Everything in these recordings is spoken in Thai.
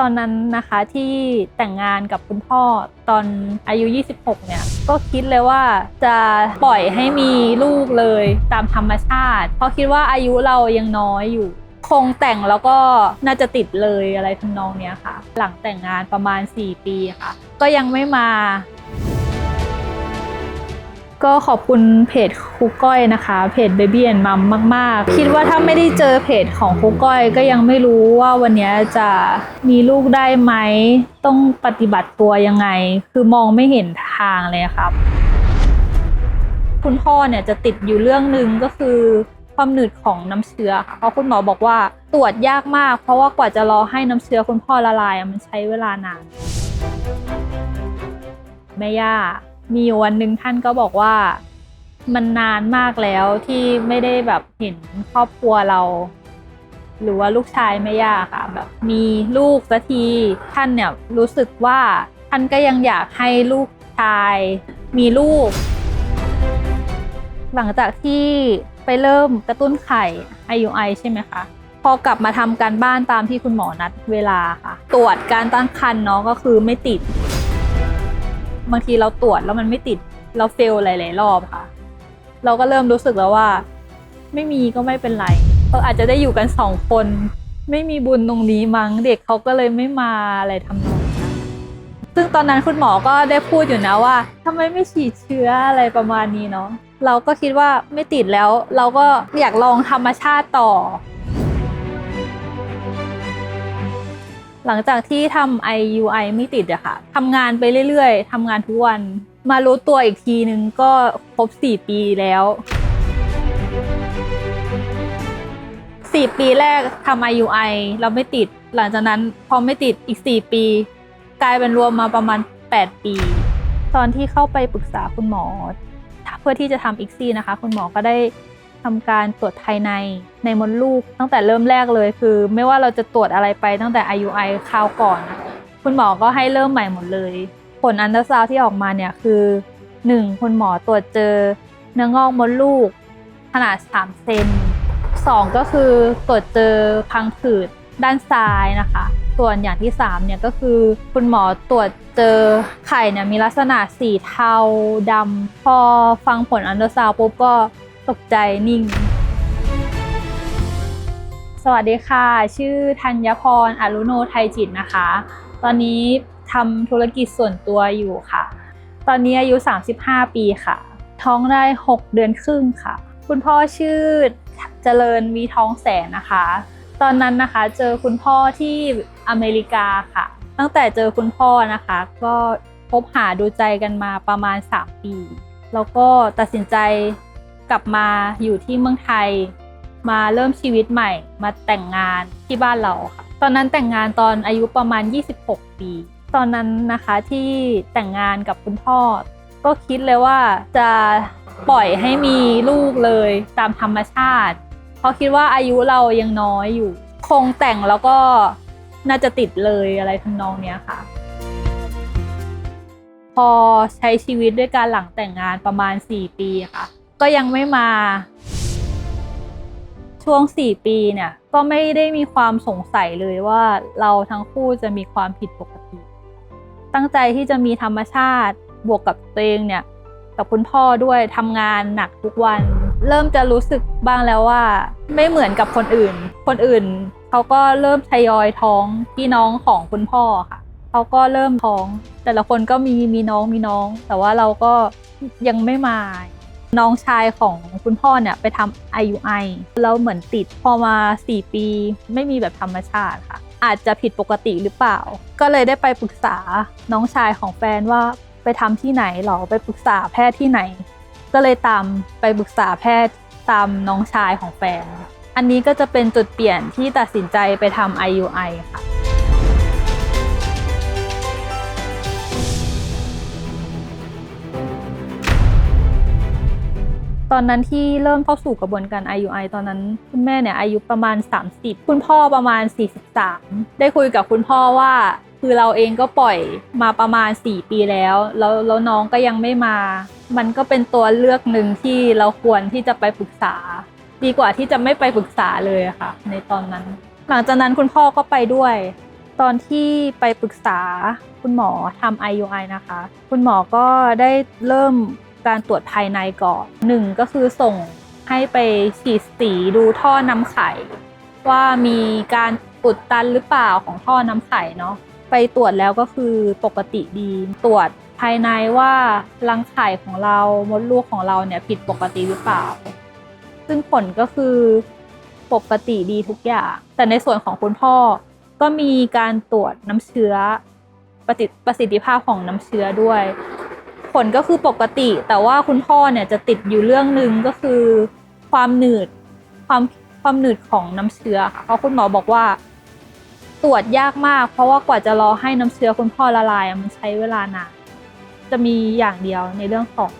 ตอนนั้นนะคะที่แต่งงานกับคุณพ่อตอนอายุ 26 เนี่ย ก็คิดเลยว่าจะปล่อยให้มีลูกเลยตามธรรมชาติ เพราะคิดว่าอายุเรายังน้อยอยู่คงแต่งแล้วก็น่าจะติดเลยอะไรทำนองเนี้ยค่ะ หลังแต่งงานประมาณ 4 ปีค่ะ ก็ยังไม่มา ก็ขอบคุณเพจครูก้อยนะคะ เพจ Baby and Mom มาก ๆ คิดว่าถ้าไม่ได้เจอเพจของครูก้อยก็ยังไม่รู้ว่าวันนี้จะมีลูกได้ไหม ต้องปฏิบัติตัวยังไง คือมองไม่เห็นทางเลยครับคุณพ่อเนี่ยจะติดอยู่เรื่องหนึ่งก็คือความหนืดของน้ำเชื้อค่ะเพราะคุณหมอบอกว่าตรวจยากมาก เพราะว่ากว่าจะรอให้น้ำเชื้อคุณพ่อละลายมันใช้เวลานาน แม่ย่า มีวันหนึ่งท่านก็บอกว่ามันนานมากแล้วที่ไม่ได้แบบเห็นครอบครัวเรา หรือว่าลูกชายแม่ย่าค่ะแบบมีลูกสักทีท่านเนี่ยรู้สึกว่าท่านก็ยังอยากให้ลูกชาย มีลูก หลังจากที่ไปเริ่มกระตุ้นไข่ IUI ใช่ไหมคะพอกลับมาทำการบ้านตามที่คุณหมอนัดเวลาค่ะ ตรวจการตั้งครรภ์เนาะก็คือไม่ติด บางทีเราตรวจแล้วมันไม่ติดเราเฟลหลาย ๆ รอบค่ะ เราก็เริ่มรู้สึกแล้วว่า ไม่มีก็ไม่เป็นไรเอออาจจะได้อยู่กันสองคน ไม่มีบุญตรงนี้มั้งเด็กเขาก็เลยไม่มาอะไรทำนองนั้นซึ่งตอนนั้นคุณหมอก็ได้พูดอยู่นะว่าทำไมไม่ฉีดเชื้ออะไรประมาณนี้เนาะเราก็คิดว่าไม่ติดแล้ว เราก็อยากลองธรรมชาติต่อ หลังจากที่ทำ IUI ไม่ติดอะค่ะทำงานไปเรื่อยๆทำงานทุกวัน มารู้ตัวอีกทีนึงก็ครบ 4 ปีแล้ว 4 ปีแรกทำ IUI เราไม่ติด หลังจากนั้นพอไม่ติดอีก 4 ปี กลายเป็นรวมมาประมาณ 8 ปี ตอนที่เข้าไปปรึกษาคุณหมอ เพื่อที่จะทำอีกซี่นะคะ คุณหมอก็ได้ ทำการตรวจภายในในมดลูก ตั้งแต่เริ่มแรกเลยคือ ไม่ว่าเราจะตรวจอะไรไปตั้งแต่ IUI คราวก่อน คุณหมอก็ให้เริ่มใหม่หมดเลย ผลอันตราซาวที่ออกมาเนี่ยคือ 1. คุณหมอตรวจเจอเนื้องอกมดลูก ขนาด 3 เซน 2 ก็คือตรวจเจอพังผืดด้านซ้ายนะคะ ส่วนอย่างที่3เนี่ยก็คือคุณหมอตรวจเจอไข่เนี่ยมีลักษณะสีเทาดำพอฟังผลอันตราซาวปุ๊บก็ ตกใจนิ่ง สวัสดีค่ะ ชื่อธัญพรอรุโนไทยจิตนะคะ ตอนนี้ทำธุรกิจส่วนตัวอยู่ค่ะ ตอนนี้อายุ 35 ปีค่ะ ท้องได้ 6 เดือนครึ่งค่ะ คุณพ่อชื่อเจริญวีท้องแสนนะคะ ตอนนั้นนะคะเจอคุณพ่อที่อเมริกาค่ะ ตั้งแต่เจอคุณพ่อนะคะ ก็พบหาดูใจกันมาประมาณ 3 ปี แล้วก็ตัดสินใจ กลับมาอยู่ที่เมืองไทย มาเริ่มชีวิตใหม่ มาแต่งงานที่บ้านเราค่ะ ตอนนั้นแต่งงานตอนอายุประมาณ 26 ปี ตอนนั้นนะคะที่แต่งงานกับคุณพ่อ ก็คิดเลยว่าจะปล่อยให้มีลูกเลยตามธรรมชาติ เพราะคิดว่าอายุเรายังน้อยอยู่ คงแต่งแล้วก็น่าจะติดเลยอะไรทำนองเนี้ยค่ะ พอใช้ชีวิตด้วยการหลังแต่งงานประมาณ 4 ปีค่ะ ก็ยังไม่มา ช่วง 4 ปีเนี่ยก็ไม่ได้มีความสงสัยเลยว่าเราทั้งคู่จะมีความผิดปกติ ตั้งใจที่จะมีธรรมชาติบวกกับตัวเองเนี่ยกับคุณพ่อด้วยทำงานหนักทุกวัน เริ่มจะรู้สึกบ้างแล้วว่า ไม่เหมือนกับคนอื่น คนอื่นเขาก็เริ่มทยอยท้องพี่น้องของคุณพ่อค่ะเขาก็เริ่มท้อง แต่ละคนก็มีมีน้องมีน้อง แต่ว่าเราก็ยังไม่มา น้องชายของคุณพ่อเนี่ยไปทำ IUI แล้วเหมือนติดพอมา 4 ปี ไม่มีแบบธรรมชาติค่ะ อาจจะผิดปกติหรือเปล่า ก็เลยได้ไปปรึกษาน้องชายของแฟนว่าไปทำที่ไหนหรอไปปรึกษาแพทย์ที่ไหน ก็เลยตามไปปรึกษาแพทย์ตามน้องชายของแฟน อันนี้ก็จะเป็นจุดเปลี่ยนที่ตัดสินใจไปทำ IUI ค่ะ ตอนนั้นที่เริ่มเข้าสู่กระบวนการ IUI ตอนนั้น คุณแม่เนี่ยอายุประมาณ 30 คุณพ่อประมาณ 43 ได้คุยกับคุณพ่อว่าคือเราเองก็ปล่อยมาประมาณ 4 ปีแล้ว แล้วแล้วน้องก็ยังไม่มา มันก็เป็นตัวเลือกหนึ่งที่เราควรที่จะไปปรึกษา ดีกว่าที่จะไม่ไปปรึกษาเลยค่ะ ในตอนนั้น หลังจากนั้นคุณพ่อก็ไปด้วยตตอนที่ไปปรึกษาคุณหมอทำ IUI นะคะ คุณหมอก็ได้เริ่ม การตรวจภายในก่อนหนึ่งก็คือส่งให้ไปฉีดสีดูท่อน้ำไข่ ว่ามีการอุดตันหรือเปล่าของท่อน้ำไข่เนาะไปตรวจแล้วก็คือปกติดีตรวจภายในว่ารังไข่ของเรามดลูกของเราเนี่ยผิดปกติหรือเปล่า ซึ่งผลก็คือปกติดีทุกอย่าง แต่ในส่วนของคุณพ่อก็มีการตรวจน้ำเชื้อประสิทธิประสิทธิภาพของน้ำเชื้อด้วย ผลก็คือปกติ แต่ว่าคุณพ่อเนี่ยจะติดอยู่เรื่องหนึ่งก็คือ ความหนืดความความหนืดของน้ำเชื้อค่ะเพราะคุณหมอบอกว่า ตรวจยากมาก เพราะว่ากว่าจะรอให้น้ำเชื้อคุณพ่อละลายมันใช้เวลานานจะมีอย่างเดียวในเรื่องของ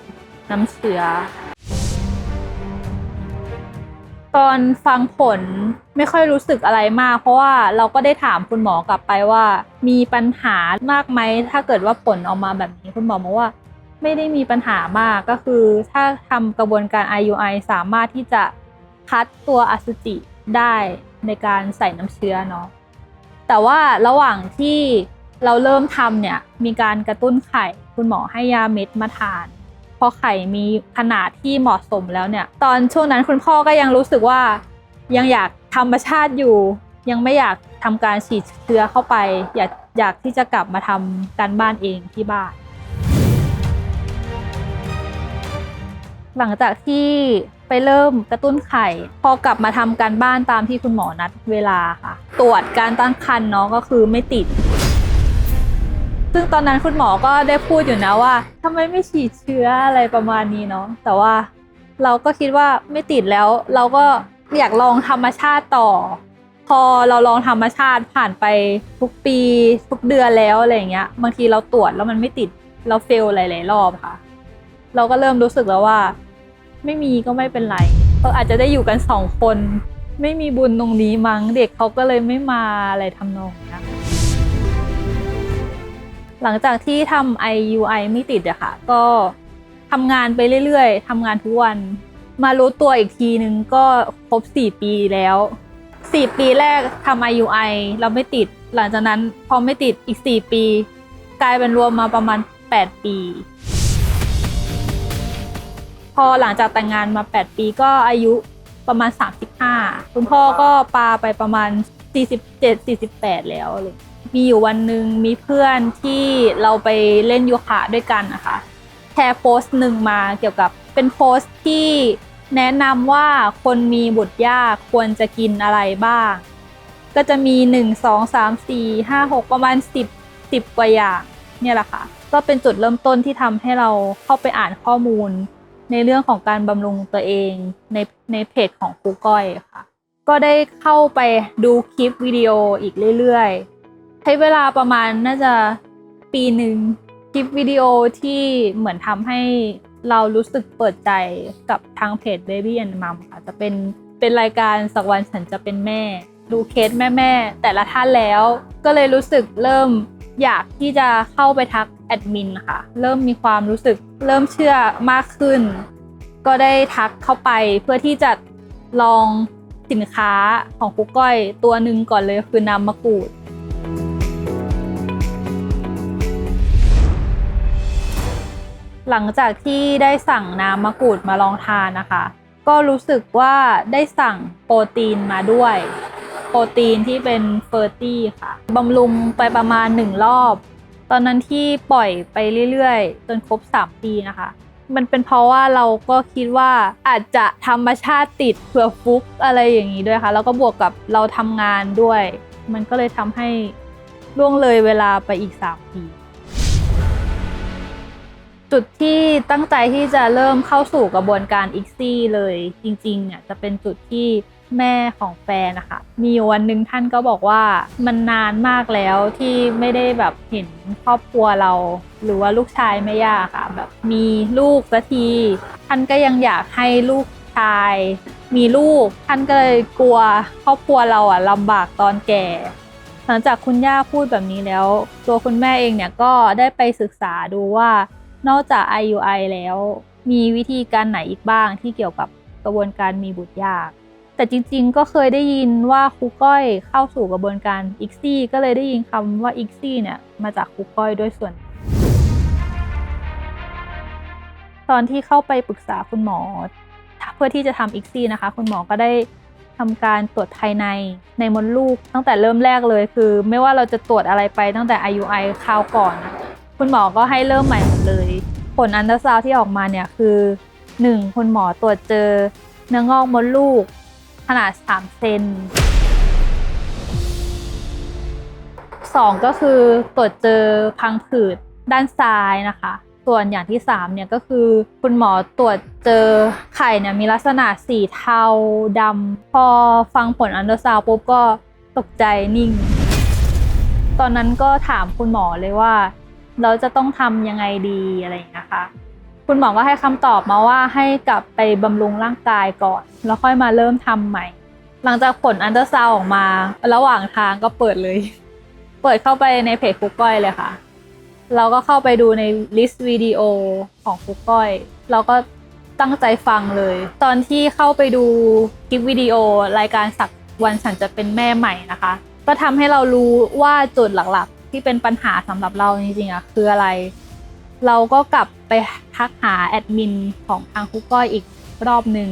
น้ำเชื้อตอนฟังผลไม่ค่อยรู้สึกอะไรมาก เพราะว่าเราก็ได้ถามคุณหมอกลับไปว่า มีปัญหามากไหมถ้าเกิดว่าผลออกมาแบบนี้คุณหมอบอกว่า ไม่ได้มีปัญหามากก็คือ ถ้าทำกระบวนการ IUI สามารถที่จะคัดตัวอสุจิได้ในการใส่น้ำเชื้อเนาะแต่ว่าระหว่างที่เราเริ่มทำเนี่ยมีการกระตุ้นไข่คุณหมอให้ยาเม็ดมาทาน พอไข่มีขนาดที่เหมาะสมแล้วเนี่ย ตอนช่วงนั้นคุณพ่อก็ยังรู้สึกว่ายังอยากธรรมชาติอยู่ ยังไม่อยากทำการฉีดเชื้อเข้าไป อยากอยากที่จะกลับมาทำการบ้านเองที่บ้าน หลังจากที่ไปเริ่มกระตุ้นไข่ พอกลับมาทำการบ้านตามที่คุณหมอนัดเวลาค่ะ ตรวจการตั้งครรภ์เนาะก็คือไม่ติด ซึ่งตอนนั้นคุณหมอก็ได้พูดอยู่นะว่าทำไมไม่ฉีดเชื้ออะไรประมาณนี้เนาะแต่ว่าเราก็คิดว่าไม่ติดแล้ว เราก็อยากลองธรรมชาติต่อ พอเราลองธรรมชาติผ่านไปทุกปีทุกเดือนแล้วอะไรอย่างเงี้ย บางทีเราตรวจแล้วมันไม่ติดเราเฟลหลาย ๆ รอบค่ะ เราก็เริ่มรู้สึกแล้วว่า ไม่มีก็ไม่เป็นไรเอออาจจะได้อยู่กันสองคน ไม่มีบุญตรงนี้มั้งเด็กเขาก็เลยไม่มาอะไรทำนองนี้หลังจากที่ทำ IUI ไม่ติดอะค่ะก็ทำงานไปเรื่อยๆทำงานทุกวัน มารู้ตัวอีกทีนึงก็ครบ 4 ปีแล้ว 4 ปีแรกทำ IUI เราไม่ติด หลังจากนั้นพอไม่ติดอีก 4 ปี กลายเป็นรวมมาประมาณ 8 ปี อหลังจากแต่งงานมา 8 ปีก็อายุประมาณ 35 คุณพ่อก็ปาไปประมาณ 47-48 แล้วเลยมีอยู่วันหนึ่งมีเพื่อนที่เราไปเล่นโยคะด้วยกันนะคะแชร์โพสต์หนึ่งมาเกี่ยวกับเป็นโพสต์ที่แนะนำว่าคนมีบุตรยากควรจะกินอะไรบ้าง ก็จะมีหนึ่งสองสามสี่ห้าหกประมาณสิบสิบกว่าอย่างเนี่ยแหละค่ะ ก็เป็นจุดเริ่มต้นที่ทำให้เราเข้าไปอ่านข้อมูล ในเรื่องของการบำรุงตัวเองในในเพจของครูก้อยค่ะ ก็ได้เข้าไปดูคลิปวิดีโออีกเรื่อยๆ ใช้เวลาประมาณน่าจะปีหนึ่งคลิปวิดีโอที่เหมือนทำให้เรารู้สึกเปิดใจกับทางเพจ Baby and Mom ค่ะจะเป็นเป็นรายการสักวันฉันจะเป็นแม่ ดูเคสแม่ๆแต่ละท่านแล้ว ก็เลยรู้สึกเริ่ม อยากที่จะเข้าไปทักแอดมินค่ะ เริ่มมีความรู้สึกเริ่มเชื่อมากขึ้น ก็ได้ทักเข้าไปเพื่อที่จะลองสินค้าของคุกก้อยตัวหนึ่งก่อนเลยคือน้ำมะกรูดหลังจากที่ได้สั่งน้ำมะกรูดมาลองทานนะคะ ก็รู้สึกว่าได้สั่งโปรตีนมาด้วย โปรตีนที่เป็นเฟอร์ตี้ค่ะบำรุงไปประมาณหนึ่งรอบ ตอนนั้นที่ปล่อยไปเรื่อยๆ จนครบ 3 ปีนะคะ มันเป็นเพราะว่าเราก็คิดว่าอาจจะธรรมชาติติดเผื่อฟุกอะไรอย่างนี้ด้วยค่ะ แล้วก็บวกกับเราทำงานด้วย มันก็เลยทำให้ล่วงเลยเวลาไปอีก 3 ปีจุดที่ตั้งใจที่จะเริ่มเข้าสู่กระบวนการอีกซี่เลยจริงๆเนี่ยจะเป็นจุดที่ แม่ของแฟนนะคะมีวันหนึ่งท่านก็บอกว่ามันนานมากแล้วที่ไม่ได้แบบเห็นครอบครัวเรา หรือว่าลูกชายแม่ย่าค่ะ แบบมีลูกสักที ท่านก็ยังอยากให้ลูกชาย มีลูกท่านก็เลยกลัวครอบครัวเราอะลำบากตอนแก่ หลังจากคุณย่าพูดแบบนี้แล้ว ตัวคุณแม่เองเนี่ยก็ได้ไปศึกษาดูว่านอกจาก IUI แล้ว มีวิธีการไหนอีกบ้างที่เกี่ยวกับกระบวนการมีบุตรยาก แต่จริงๆ ก็เคยได้ยินว่าครูก้อยเข้าสู่กระบวนการอิกซี่ก็เลยได้ยินคำว่าอิกซี่เนี่ยมาจากครูก้อยด้วยส่วน ตอนที่เข้าไปปรึกษาคุณหมอ เพื่อที่จะทำอิกซี่นะคะ คุณหมอก็ได้ทำการตรวจภายในในมดลูก ตั้งแต่เริ่มแรกเลยคือ ไม่ว่าเราจะตรวจอะไรไปตั้งแต่ IUI คราวก่อน คุณหมอก็ให้เริ่มใหม่หมดเลย ผลอันตราซาวที่ออกมาเนี่ยคือ 1. คุณหมอตรวจเจอเนื้องอกมดลูก ขนาด 3 เซน2ก็คือตรวจเจอพังผืดด้านซ้ายนะคะ ส่วนอย่างที่3เนี่ยก็คือคุณหมอตรวจเจอไข่เนี่ยมีลักษณะสีเทาดำพอฟังผลอันตราซาวปุ๊บก็ตกใจนิ่ง ตอนนั้นก็ถามคุณหมอเลยว่า เราจะต้องทำยังไงดีอะไรอย่างเงี้ยค่ะ คุณหมอก็ให้คำตอบมาว่าให้กลับไปบำรุงร่างกายก่อน แล้วค่อยมาเริ่มทำใหม่ หลังจากผลอันเดอร์ซาวออกมา ระหว่างทางก็เปิดเลย เปิดเข้าไปในเพจคุกก้อยเลยค่ะ เราก็เข้าไปดูในลิสต์วิดีโอของคุกก้อย เราก็ตั้งใจฟังเลย ตอนที่เข้าไปดูคลิปวิดีโอรายการสักวันฉันจะเป็นแม่ใหม่นะคะ ก็ทำให้เรารู้ว่าจุดหลักๆ ที่เป็นปัญหาสำหรับเราจริงๆอะคืออะไร เราก็กลับไปทักหาแอดมินของทางคุกก้อยอีกรอบหนึ่ง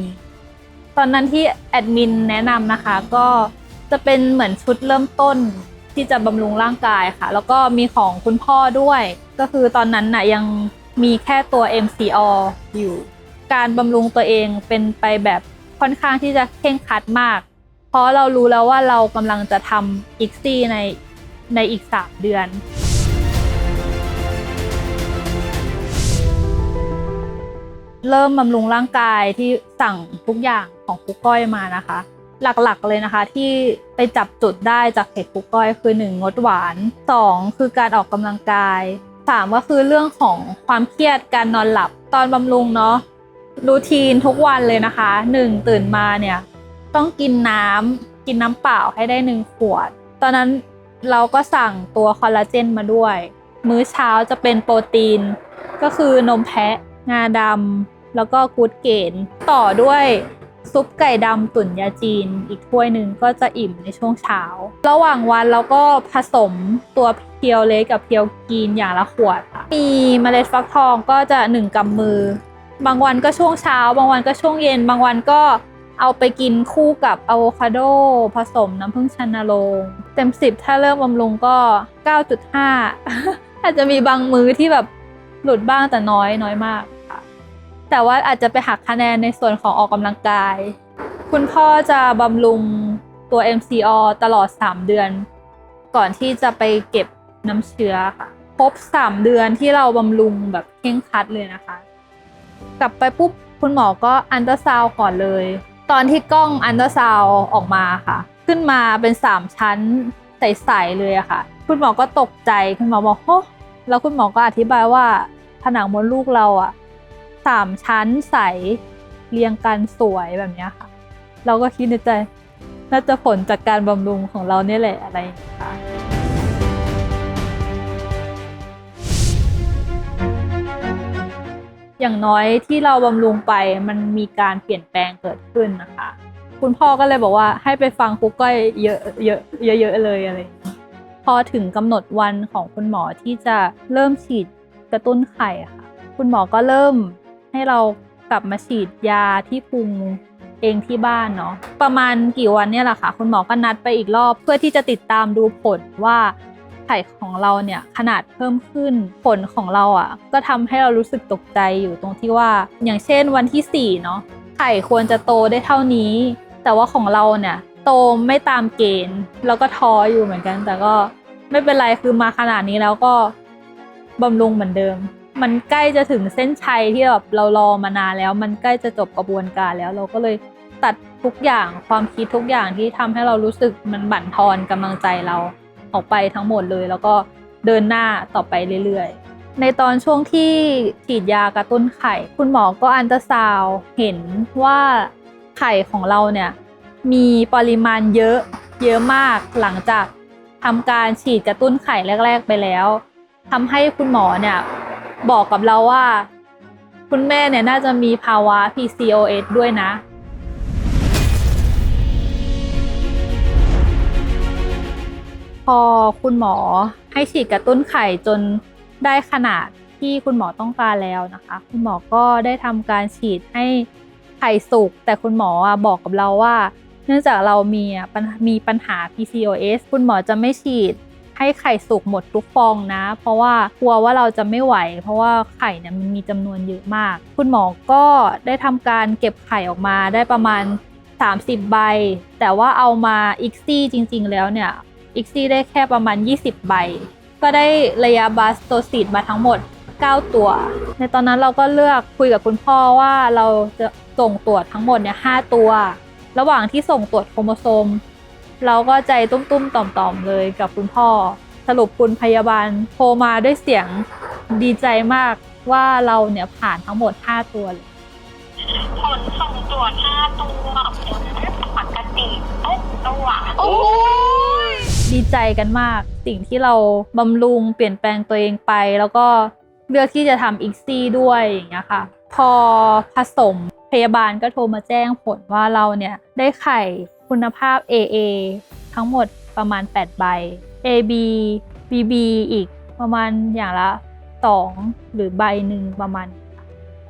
ตอนนั้นที่แอดมินแนะนำนะคะ ก็จะเป็นเหมือนชุดเริ่มต้นที่จะบำรุงร่างกายค่ะ แล้วก็มีของคุณพ่อด้วย ก็คือตอนนั้นน่ะยังมีแค่ตัว MCO อยู่ การบำรุงตัวเองเป็นไปแบบค่อนข้างที่จะเคร่งคัดมาก เพราะเรารู้แล้วว่าเรากำลังจะทำอีกซี่ในในอีก3เดือน เริ่มบำรุงร่างกายที่สั่งทุกอย่างของคุกก้อยมานะคะ หลักๆเลยนะคะ ที่ไปจับจุดได้จากเพจคุกก้อยคือ 1 งดหวาน 2 คือการออกกำลังกาย 3 ก็คือเรื่องของความเครียดการนอนหลับตอนบำรุงเนาะรูทีนทุกวันเลยนะคะ 1 ตื่นมาเนี่ยต้องกินน้ำกินน้ำเปล่าให้ได้ 1 ขวด ตอนนั้นเราก็สั่งตัวคอลลาเจนมาด้วย มื้อเช้าจะเป็นโปรตีน ก็คือนมแพะ งาดำแล้วก็กูดเกนต่อด้วยซุปไก่ดำตุ๋นยาจีน อีกถ้วยหนึ่งก็จะอิ่มในช่วงเช้า ระหว่างวันเราก็ผสมตัวเพียวเล็กกับเพียวกีนอย่างละขวดค่ะมีเมล็ดฟักทองก็จะหนึ่งกำมือ บางวันก็ช่วงเช้า บางวันก็ช่วงเย็น บางวันก็เอาไปกินคู่กับอะโวคาโด ผสมน้ำผึ้งชันนาโรงเต็มสิบถ้าเริ่มบำรุงก็ 9.5 อาจจะมีบางมื้อที่แบบหลุดบ้างแต่น้อยน้อยมาก แต่ว่าอาจจะไปหักคะแนนในส่วนของออกกำลังกาย คุณพ่อจะบำรุงตัว MCO ตลอด 3 เดือน ก่อนที่จะไปเก็บน้ำเชื้อค่ะครบ 3 เดือนที่เราบำรุงแบบเคร่งครัดเลยนะคะ กลับไปปุ๊บคุณหมอก็อันเตอร์ซาวก่อนเลย ตอนที่กล้องอันเตอร์ซาวออกมาค่ะ ขึ้นมาเป็น 3 ชั้นใสๆเลยอะค่ะ คุณหมอก็ตกใจคุณหมอบอกโอ้แล้วคุณหมอก็อธิบายว่าผนังมดลูกเราอะ สามชั้นใสเรียงกันสวยแบบนี้ค่ะ เราก็คิดในใจ น่าจะผลจากการบำรุงของเราเนี่ยแหละอะไรอย่างเงี้ยค่ะอย่างน้อยที่เราบำรุงไปมันมีการเปลี่ยนแปลงเกิดขึ้นนะคะ คุณพ่อก็เลยบอกว่าให้ไปฟังครูก้อยเยอะเยอะเยอะๆเลยอะไรพอถึงกำหนดวันของคุณหมอที่จะเริ่มฉีดกระตุ้นไข่ค่ะ คุณหมอก็เริ่ม ให้เรากลับมาฉีดยาที่พุงเองที่บ้านเนาะประมาณกี่วันเนี่ยแหละค่ะ คุณหมอก็นัดไปอีกรอบเพื่อที่จะติดตามดูผลว่าไข่ของเราเนี่ยขนาดเพิ่มขึ้นผลของเราอะ่ะ ก็ทำให้เรารู้สึกตกใจอยู่ตรงที่ว่า อย่างเช่นวันที่สี่เนาะไข่ควรจะโตได้เท่านี้ แต่ว่าของเราเนี่ยโตไม่ตามเกณฑ์แล้วก็ท้ออยู่เหมือนกัน แต่ก็ไม่เป็นไรคือมาขนาดนี้แล้วก็บำรุงเหมือนเดิม มันใกล้จะถึงเส้นชัยที่แบบเรารอมานานแล้ว มันใกล้จะจบกระบวนการแล้ว เราก็เลยตัดทุกอย่างความคิดทุกอย่างที่ทำให้เรารู้สึกมันบั่นทอนกำลังใจเราออกไปทั้งหมดเลย แล้วก็เดินหน้าต่อไปเรื่อยๆ ในตอนช่วงที่ฉีดยากระตุ้นไข่ คุณหมอก็อันตราซาวเห็นว่าไข่ของเราเนี่ยมีปริมาณเยอะเยอะมากหลังจากทำการฉีดกระตุ้นไข่แรก ๆ ไปแล้วทำให้คุณหมอเนี่ย บอกกับเราว่า คุณแม่เนี่ยน่าจะมีภาวะ PCOS ด้วยนะ พอคุณหมอให้ฉีดกระตุ้นไข่จนได้ขนาดที่คุณหมอต้องการแล้วนะคะ คุณหมอก็ได้ทำการฉีดให้ไข่สุก แต่คุณหมอบอกกับเราว่า เนื่องจากเรามีมีปัญหา PCOS คุณหมอจะไม่ฉีด ให้ไข่สุกหมดทุกฟองนะ เพราะว่ากลัวว่าเราจะไม่ไหว เพราะว่าไข่เนี่ยมันมีจำนวนเยอะมาก คุณหมอก็ได้ทำการเก็บไข่ออกมาได้ประมาณ 30 ใบ แต่ว่าเอามาอีกซี่จริง ๆ แล้วเนี่ยอีกซี่ได้แค่ประมาณ 20 ใบ ก็ได้ระยะบาสโตซิดมาทั้งหมด 9 ตัว ในตอนนั้นเราก็เลือกคุยกับคุณพ่อว่าเราจะส่งตรวจทั้งหมดเนี่ย5ตัว ระหว่างที่ส่งตรวจโครโมโซม เราก็ใจตุ้มๆต่อมๆเลยกับคุณพ่อ สรุปคุณพยาบาลโทรมาด้วยเสียงดีใจมากว่าเราเนี่ยผ่านทั้งหมด 5 ตัวเลยผลส่งตรวจห้าตัวผลปกติทุกตัวโอ้ยดีใจกันมาก สิ่งที่เราบำรุงเปลี่ยนแปลงตัวเองไป แล้วก็เลือกที่จะทำอีกซี่ด้วยอย่างเงี้ยค่ะ พอผสมพยาบาลก็โทรมาแจ้งผลว่าเราเนี่ยได้ไข่ คุณภาพ AA ทั้งหมดประมาณ 8 ใบ AB BB อีกประมาณอย่างละ 2 หรือใบหนึ่งประมาณ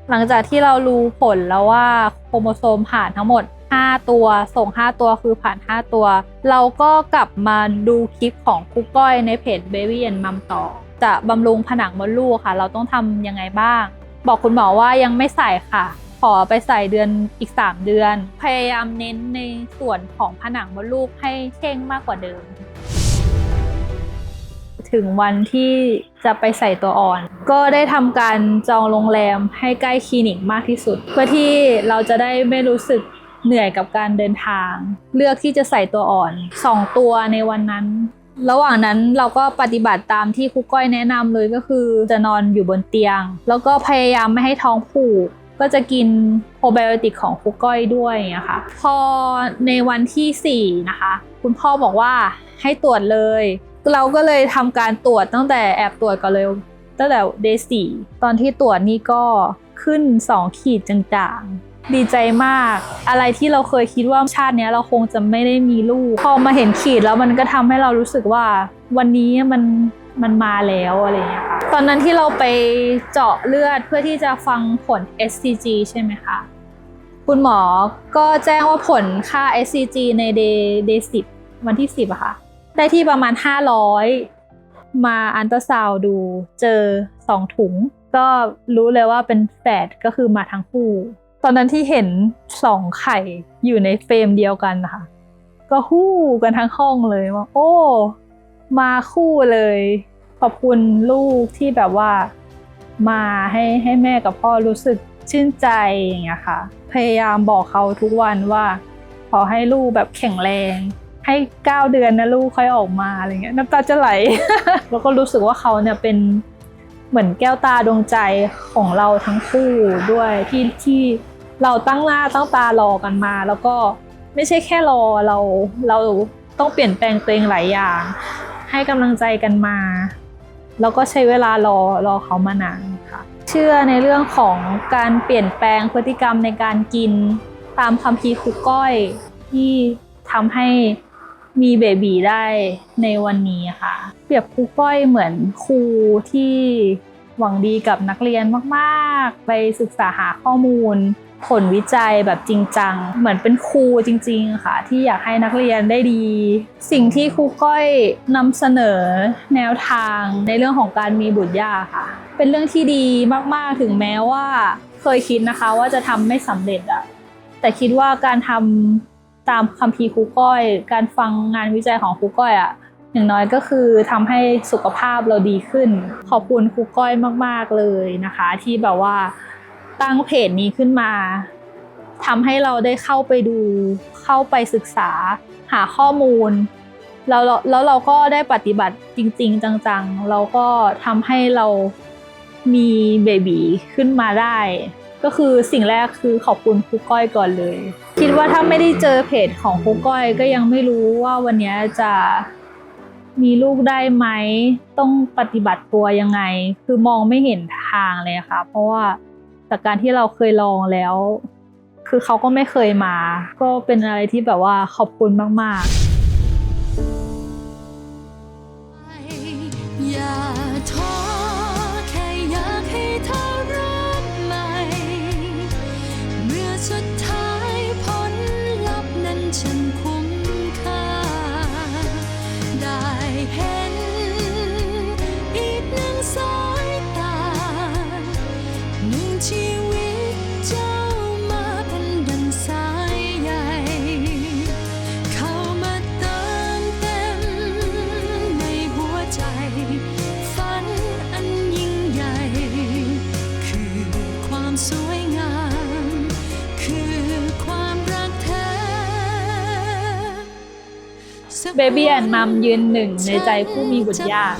หลังจากที่เรารู้ผลแล้วว่าโครโมโซมผ่านทั้งหมด 5 ตัว ส่ง 5 ตัวคือผ่าน 5 ตัว เราก็กลับมาดูคลิปของครูก้อยในเพจ Baby and Mom ต่อ จะบำรุงผนังมดลูกค่ะ เราต้องทำยังไงบ้าง บอกคุณหมอว่ายังไม่ใส่ค่ะ ขอไปใส่เดือนอีก 3 เดือน พยายามเน้นในส่วนของผนังมดลูกให้เข่งมากกว่าเดิม ถึงวันที่จะไปใส่ตัวอ่อน ก็ได้ทำการจองโรงแรมให้ใกล้คลินิกมากที่สุด เพื่อที่เราจะได้ไม่รู้สึกเหนื่อยกับการเดินทาง เลือกที่จะใส่ตัวอ่อน 2 ตัวในวันนั้น ระหว่างนั้นเราก็ปฏิบัติตามที่ครูก้อยแนะนำเลยก็คือจะนอนอยู่บนเตียง แล้วก็พยายามไม่ให้ท้องผูก ก็จะกินโปรไบโอติกของครูก้อยด้วยอย่างเงี้ยค่ะพอในวันที่ 4 นะคะ คุณพ่อบอกว่าให้ตรวจเลย เราก็เลยทำการตรวจตั้งแต่แอบตรวจก่อนเลยตั้งแต่เดย์สี่ตอนที่ตรวจนี่ก็ขึ้น 2 ขีดจางๆ ดีใจมาก อะไรที่เราเคยคิดว่าชาตินี้เราคงจะไม่ได้มีลูก พอมาเห็นขีดแล้วมันก็ทำให้เรารู้สึกว่า วันนี้มัน มันมาแล้วอะไรเงี้ยค่ะตอนนั้นที่เราไปเจาะเลือดเพื่อที่จะฟังผล SCG ใช่ไหมคะคุณหมอก็แจ้งว่าผลค่า SCG ใน day day 10วันที่10อะค่ะ ได้ที่ประมาณ 500 มาอันตราซาวด์ดูเจอ2ถุง ก็รู้เลยว่าเป็นแฝดก็คือมาทั้งคู่ ตอนนั้นที่เห็น2ไข่อยู่ในเฟรมเดียวกันนะคะก็ฮู้กันทั้งห้องเลยว่าโอ้ มาคู่เลย ขอบคุณลูกที่แบบว่ามาให้ให้แม่กับพ่อรู้สึกชื่นใจอย่างเงี้ยค่ะ พยายามบอกเขาทุกวันว่า ขอให้ลูกแบบแข็งแรง ให้9เดือนนะลูกค่อยออกมาอะไรเงี้ยน้ำตาจะไหล แล้วก็รู้สึกว่าเขาเนี่ยเป็นเหมือนแก้วตาดวงใจของเราทั้งคู่ด้วยที่ที่เราตั้งหน้าตั้งตารอกันมา แล้วก็ไม่ใช่แค่รอเราเราต้องเปลี่ยนแปลงตัวเองหลายอย่าง ให้กำลังใจกันมา แล้วก็ใช้เวลารอรอเขามานานค่ะ เชื่อในเรื่องของการเปลี่ยนแปลงพฤติกรรมในการกินตามคัมภีครูก้อยที่ทำให้มีเบบีได้ในวันนี้ค่ะ เปรียบครูก้อยเหมือนครูที่หวังดีกับนักเรียนมาก ๆ ไปศึกษาหาข้อมูล ผลวิจัยแบบจริงจัง เหมือนเป็นครูจริง ๆ ค่ะ ที่อยากให้นักเรียนได้ดี สิ่งที่ครูก้อยนำเสนอแนวทางในเรื่องของการมีบุตรยากค่ะ เป็นเรื่องที่ดีมากๆถึงแม้ว่า เคยคิดนะคะว่าจะทำไม่สำเร็จอะแต่คิดว่าการทำตามคัมภีครูก้อย การฟังงานวิจัยของครูก้อยอะอย่างน้อยก็คือทำให้สุขภาพเราดีขึ้น ขอบคุณครูก้อยมาก ๆเลยนะคะ ที่แบบว่า ตั้งเพจนี้ขึ้นมาทำให้เราได้เข้าไปดู เข้าไปศึกษา หาข้อมูลแล้วแล้วเราก็ได้ปฏิบัติจริง ๆ จังๆ เราก็ทำให้เรามีเบบีขึ้นมาได้ ก็คือสิ่งแรกคือขอบคุณครูก้อยก่อนเลย คิดว่าถ้าไม่ได้เจอเพจของครูก้อยก็ยังไม่รู้ว่าวันนี้จะมีลูกได้ไหม ต้องปฏิบัติตัวยังไง คือมองไม่เห็นทางเลยค่ะ เพราะว่า จากการที่เราเคยลองแล้ว คือเขาก็ไม่เคยมา ก็เป็นอะไรที่แบบว่าขอบคุณมาก ๆอย่าท้อ เบียนมัมยืนหนึ่งในใจผู้มีบุญรยาก